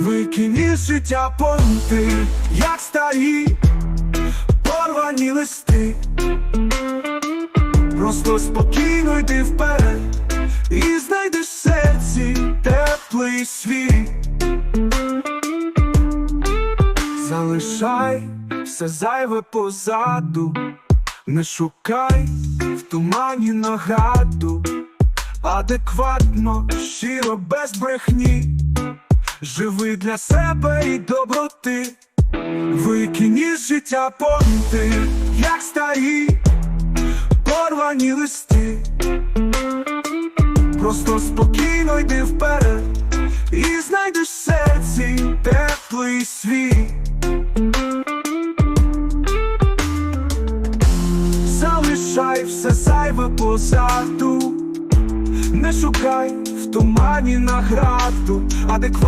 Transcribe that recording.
Викинь із життя понти, як старі, порвані листи. Просто спокійно йди вперед і знайдеш в серці теплий світ. Залишай все зайве позаду, не шукай в тумані нагаду, адекватно, щиро, без брехні, живи для себе і доброти, викинь із життя понти, як старі, порвані листи. Просто спокійно йди вперед і знайдеш в серці теплий світ. Залишай все зайве позаду, не шукай в тумані награду, адекватно.